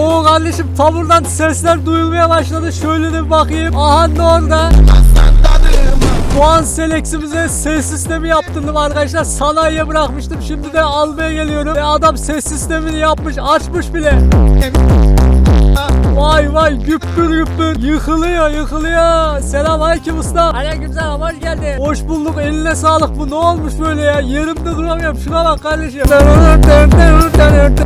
Oo kardeşim taburdan sesler duyulmaya başladı. Şöyle de bir bakayım. Aha ne orada? Puan seleksimize ses sistemi yaptırdım arkadaşlar. Sanayiye bırakmıştım. Şimdi de almaya geliyorum. Ve adam ses sistemini yapmış. Açmış bile. Vay vay güppür güppür. Yıkılıyor yıkılıyor. Selam aleyküm usta. Aleykümselam hoş geldin. Hoş bulduk eline sağlık bu ne olmuş böyle ya. Yerimde duramıyorum. Şuna bak kardeşim.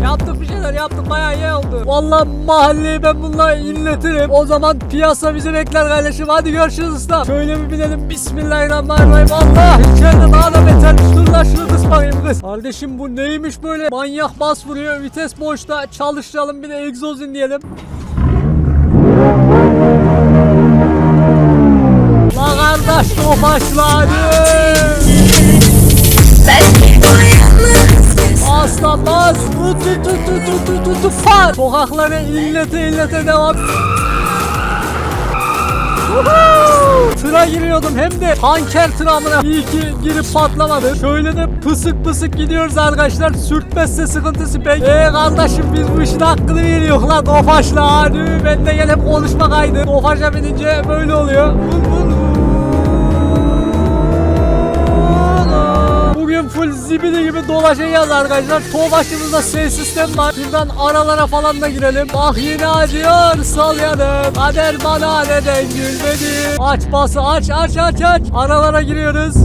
yaptık şeyler yaptık bayağı iyi oldu. Vallahi mahalleyi ben bununla inletirim. O zaman piyasa bizi bekler kardeşim. Hadi görüşürüz usta. Şöyle bir binelim. Bismillahirrahmanirrahim. Allah içeride daha da betermiş. Dur lan şunu kız bakayım kız. Kardeşim bu neymiş böyle? Manyak bas vuruyor. Vites boşta. Çalıştıralım bir de egzoz dinleyelim. Sokakları illete illete devam. Tıra giriyordum hem de tanker tramına iyi ki girip patlamadı. Şöyle de pısık pısık gidiyoruz arkadaşlar. Sürtmezse sıkıntısı pek. Eee kardeşim biz bu işin hakkını veriyor lan Tofaş'la. Hadi ben de gelip konuşma kaydı. Binince böyle oluyor. Vın vın zibidi gibi dolaşacağız arkadaşlar. Tofaş'ımızda ses sistem var. Şuradan aralara falan da girelim. Bak yine acıyor sal yanım. Kader bana neden gülmedi. Aç bası aç aç aç aç. Aralara giriyoruz.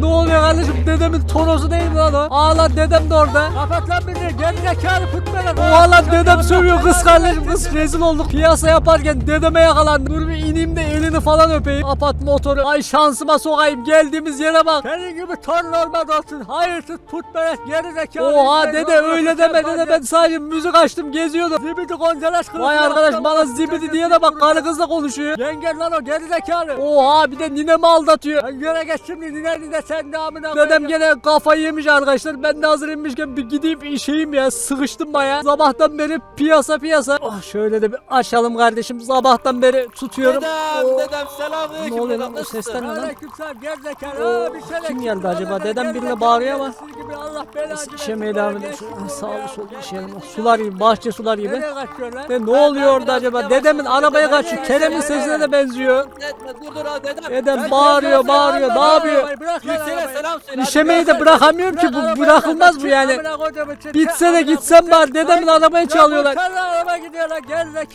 Ne oluyor kardeşim? Dedemin tonosu değil mi lan o? Aa lan dedem de orada. Kapat lan beni. Gerizekalı pıtmeler. Oha lan dedem sövüyor kız kardeşim. Kız rezil olduk. Piyasa yaparken dedeme yakalandım. Dur bir ineyim de elini falan öpeyim. Kapat motoru. Ay şansıma sokayım. Geldiğimiz yere bak. Senin gibi torun olmaz olsun. Hayırsız putmeler. Gerizekalı. Oha dede öyle deme dede. Ben sadece müzik açtım geziyordum. Zibidi koncalaş kılıç. Vay arkadaş bana zibidi diye de bak karı kızla konuşuyor. Yengen lan o gerizekalı. Oha bir de ninemi aldatıyor. Ben göre geç şimdi nine nine sen de amına Dedem gene kafayı yemiş arkadaşlar. Ben de hazır inmişken bir gideyim işeyim ya. Sıkıştım baya. Sabahtan beri piyasa piyasa. Oh, şöyle de bir açalım kardeşim. Sabahtan beri tutuyorum. Dedem, Oh. dedem selamünaleyküm. Ne oluyor lan? O sesler ne lan? Aleykümselam, gerizekalı. Aa, bir şey Kim eksik. geldi acaba? Dedem, birine bağırıyor ama. sizin gibi Allah belanı versin. İşemeye devam ediyor. Sağ ol sol işeyelim. Sular gibi bahçe sular gibi. Nereye? Ne, ne oluyor orada acaba? Dedemin arabaya kaçıyor. Kerem'in sesine de benziyor. Dedem. Bağırıyor, bağırıyor. Ne yapıyor? Yüksel'e selam söyle. hadi İşemeyi de bırak. bırakamıyorum ki. Bu bırakılmaz bırak. bu yani. Bitse de gitsem bari. Dedemin arabayı çalıyorlar.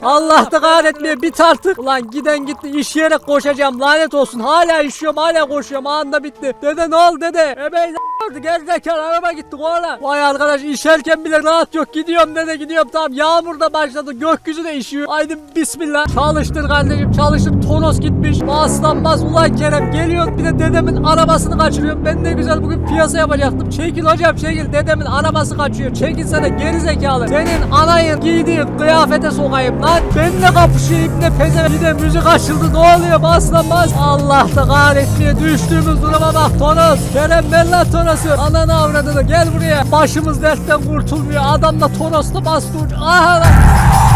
Allah da Allah kahretmiyor bit artık. Ulan giden gitti işeyerek koşacağım lanet olsun. Hala işiyorum hala koşuyorum anında bitti. Dede ne oldu dede? Ebeği oldu gerizekalı araba gitti koala. Vay arkadaş işerken bile rahat yok. Gidiyorum dede gidiyorum tamam yağmur da başladı gökyüzü de işiyor. Haydi bismillah. Çalıştır kardeşim çalıştır. Tonos gitmiş. Baslanmaz ulan Kerem geliyor bir de dedemin arabasını kaçırıyorum. Ben de güzel bugün piyasa yapacaktım. Çekil hocam çekil dedemin arabası kaçıyor. Çekilsene gerizekalı. Senin anayın giydiği kıyafete sokayım lan. Benimle kapışayım ne peze bir de müzik açıldı ne oluyor baslanmaz. Allah da kahretmiyor düştüğümüz duruma bak Tonos. Kerem ver lan Tonos'u. Ananı avradını gel buraya. Başımız dertten kurtulmuyor. Adam da Tonos'la bastı. Aha lan.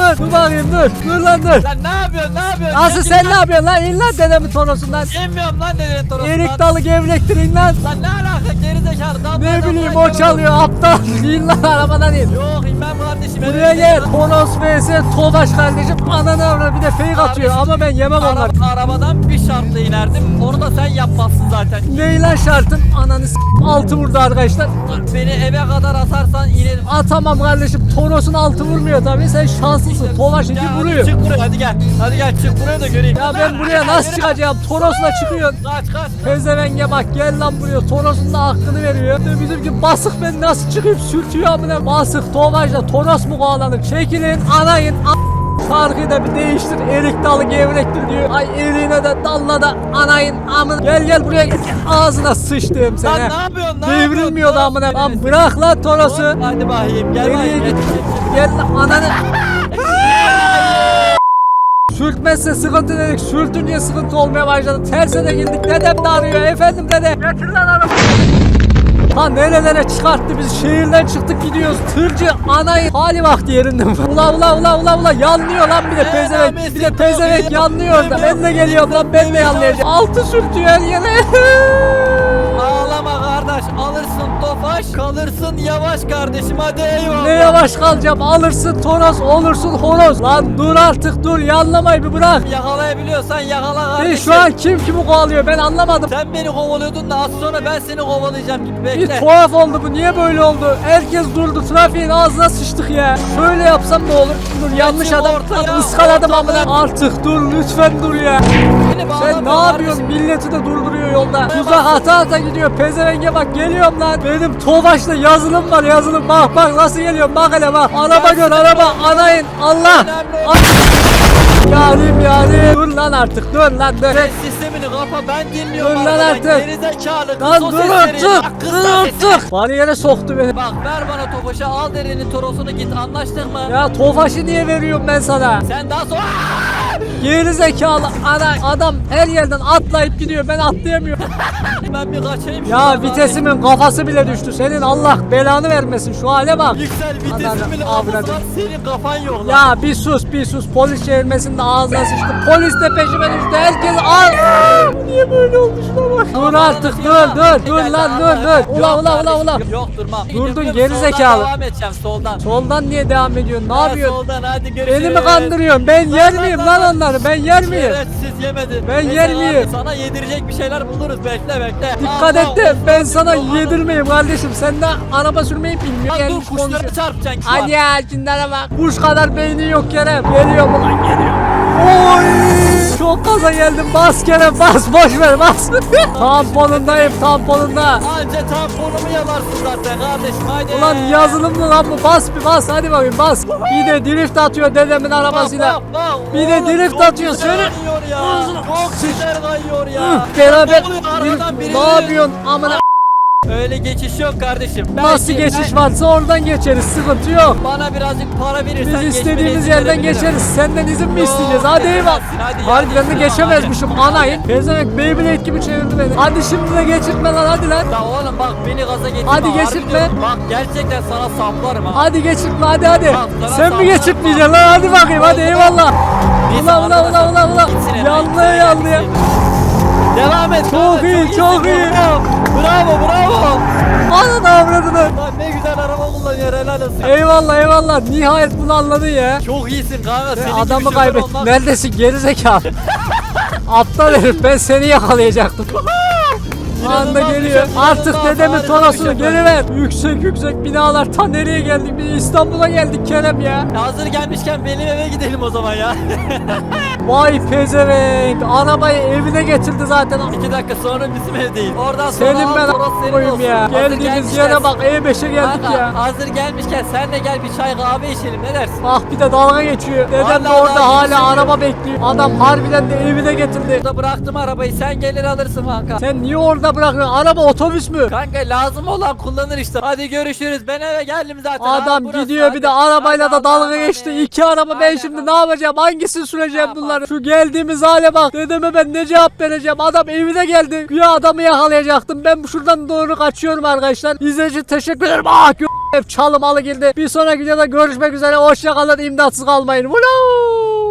Dur dur bakayım dur. Dur lan dur. Lan ne yapıyorsun ne yapıyorsun? Asıl sen ne yapıyorsun lan? İn lan dedemin tonosundan. Yemiyorum lan dedenin tonosundan. Erik dalı gevrektir in lan. Lan ne alaka gerizekalı. Daha Ne bileyim o çalıyor aptal. İn lan arabadan in. Yok inmem kardeşim. Buraya gel. Tonos vs Tofaş kardeşim. Ananı avradı bir de fake atıyor ama ben yemem onlar. Araba, arabadan bir şartla inerdim. Onu da sen yapmazsın zaten. Ne lan şartın? Ananı s- altı vurdu arkadaşlar. Beni eve kadar atarsan inerim. Atamam kardeşim. Tonos'un altı vurmuyor tabii. Sen şanslısın. İki hadi vuruyor. çık buraya hadi gel. Hadi gel çık buraya da göreyim. Ya ben buraya nasıl çıkacağım? Tonos'la çıkıyorsun. Kaç kaç. Pezevenge bak gel lan buraya Tonos'un da hakkını veriyor. Bizimki basık ben nasıl çıkayım sürtüyor amına. Basık Tofaş'la Tonos mu kovalanır? Çekilin anayın a- Şarkıyı da bir değiştir. Erik dalı gevrektir diyor. Ay eriğine de dalla da anayın amın. Gel gel buraya gel. Ağzına sıçtım Lan seni. ne yapıyorsun? Ne? Devrilmiyordu Toros amına. Lan bırak lan Tonos'u. Hadi bakayım gel Nereye bakayım. git? Gel. Gel lan ananı. Sürtmezse sıkıntı dedik. Sürtünce sıkıntı olmaya başladı. Terse de girdik. Dedem de arıyor. Efendim dede. Getir lan arabayı. Ha nerelere çıkarttı biz şehirden çıktık gidiyoruz tırcı anayı hali vakti yerinde ula ula ula ula ula yanlıyor lan bir de pezevenk bir de pezevenk yanlıyor da yaptın. ben de geliyorum lan ben de yanlayacağım altı sürtüyor her yere Ağlama Tofaş alırsın Tofaş kalırsın yavaş kardeşim hadi eyvallah. Ne yavaş kalacağım alırsın Toros olursun horoz. Lan dur artık dur yanlamayı bir bırak. Yakalayabiliyorsan yakala E kardeşim. şu an kim kimi kovalıyor ben anlamadım. Sen beni kovalıyordun da az sonra ben seni kovalayacağım gibi Bir bekle. tuhaf oldu bu niye böyle oldu? Herkes durdu trafiğin ağzına sıçtık ya. Şöyle yapsam ne olur? Dur yanlış adam ortaya, ıskaladım amına. Artık dur lütfen dur ya. Sen ne yapıyorsun? Milleti de durduruyor yolda. Tuzak ata ata gidiyor. Pezevenge bak geliyorum lan. Benim Tofaş'ta yazılım var yazılım. Bak bak nasıl geliyorum bak hele bak. Araba gör araba anayın. Allah. Yarim yarim. Dur lan artık dur lan dur. Ses sistemini kapa ben dinliyorum Dur lan artık. Gerizekalı Lan dur artık. Dur artık. Bariyere soktu beni. Bak ver bana Tofaş'ı al derenin torosunu git anlaştık mı? Ya Tofaş'ı niye veriyorum ben sana? Sen daha sonra Geri zekalı ana adam her yerden atlayıp gidiyor ben atlayamıyorum. ben bir kaçayım. ya vitesimin kafası bile düştü. Senin Allah belanı vermesin şu hale bak. Yüksel vitesin bile senin kafan yok lan. Ya bir sus bir sus polis çevirmesinde ağzına sıçtı. Polis de peşime düştü. Herkes al. Niye böyle oldu şuna bak. Dur artık dur dur dur lan dur dur. Ula ula ula ula. Yok durmam. Durdun, geri soldan zekalı. Devam edeceğim soldan. Soldan niye devam ediyorsun? Ne yapıyorsun? Soldan hadi görüşürüz. Beni mi kandırıyorsun? Ben yer miyim lan. Onları? Ben yer miyim? Evet siz yemedin. Ben Neyse yer abi, miyim? Sana yedirecek bir şeyler buluruz bekle bekle. Dikkat Allah, et de ben sana yedirmeyeyim kardeşim. Sen de araba sürmeyi bilmiyorsun. Lan dur konuşuyor. çarpacaksın. Hadi ya cinlere bak. Kuş kadar beyni yok Kerem. Geliyor mu lan geliyor. Oy! Çok gaza geldim. Bas Kerem bas. Boş ver bas. tamponundayım tamponunda. Anca tamponumu yalarsın zaten kardeşim hadi. Ulan yazılımlı lan bu. Bas bir bas. Hadi bakayım bas. Bir de drift atıyor dedemin arabasıyla. Bak, bak, bak. Bir de Oğlum, drift çok atıyor, güzel seni- kayıyor ya. Çok güzel kayıyor ya. Beraber Ne oluyor? Aradan drift. biri- Ne yapıyorsun amına? Öyle geçiş yok kardeşim. Nasıl Belki- geçiş varsa oradan geçeriz. Sıkıntı yok. Bana birazcık para verirsen Biz geçmene istediğimiz izin yerden verebilirim. geçeriz. Senden izin mi isteyeceğiz? Hadi eyvallah. Hadi Harbiden de yardım geçemezmişim. Anayın. Pezevenk Beyblade gibi çevirdi beni. Hadi şimdi de geçirtme lan hadi lan. Ya oğlum bak beni gaza getirme. Hadi harbi geçirtme. diyorum. Bak gerçekten sana saplarım ha. Hadi geçirtme hadi hadi. Sana Sen mi sağlam geçirtmeyeceksin lan? Hadi bakayım hadi eyvallah. Neyse, Ula ula arkadaşlar, ula ula ula. gitsin hemen, gitsin, yanlaya. gitsin. Devam et. Çok iyi, iyisin, çok iyi. Bravo. Bravo. Ananı avradını. Lan ne güzel araba kullanıyor helal olsun. Eyvallah eyvallah. Nihayet bunu anladın ya. Çok iyisin kanka. Sen Senin adamı kaybet. olmak- Neredesin gerizekalı? Aptal herif ben seni yakalayacaktım. Anda geliyor. Artık dedemin şey geri ver. Yüksek yüksek binalar ta nereye geldik? Biz İstanbul'a geldik Kerem ya. Ya Hazır gelmişken benim eve gidelim o zaman ya. Vay pezevenk. Arabayı evine getirdi zaten. İki dakika sonra bizim evdeyiz. Oradan sonra Senin ben orası senin olsun. ya. Hazır Geldiğimiz yere bak E5'e geldik Kanka, ya. Hazır gelmişken sen de gel bir çay kahve içelim ne dersin? Ah bir de dalga geçiyor. Dedem de Vallahi orada dalga hala geçiyor. araba bekliyor. Adam harbiden de evine getirdi. Burada bıraktım arabayı sen gelir alırsın kanka. Sen niye orada bırakıyorsun? Araba otobüs mü? Kanka lazım olan kullanır işte. Hadi görüşürüz. Ben eve geldim zaten. Adam Ha, burası. gidiyor bir de arabayla da dalga geçti. İki araba ben şimdi ne yapacağım? Hangisini süreceğim Ne bunları? Şu geldiğimiz hale bak. Dedeme ben ne cevap vereceğim? Adam evine geldi. Güya adamı yakalayacaktım. Ben şuradan doğru kaçıyorum arkadaşlar. İçin teşekkür ederim. Ah çalım alı girdi. Bir sonraki videoda görüşmek üzere. Hoşçakalın. İmdatsız kalmayın. Vuluu.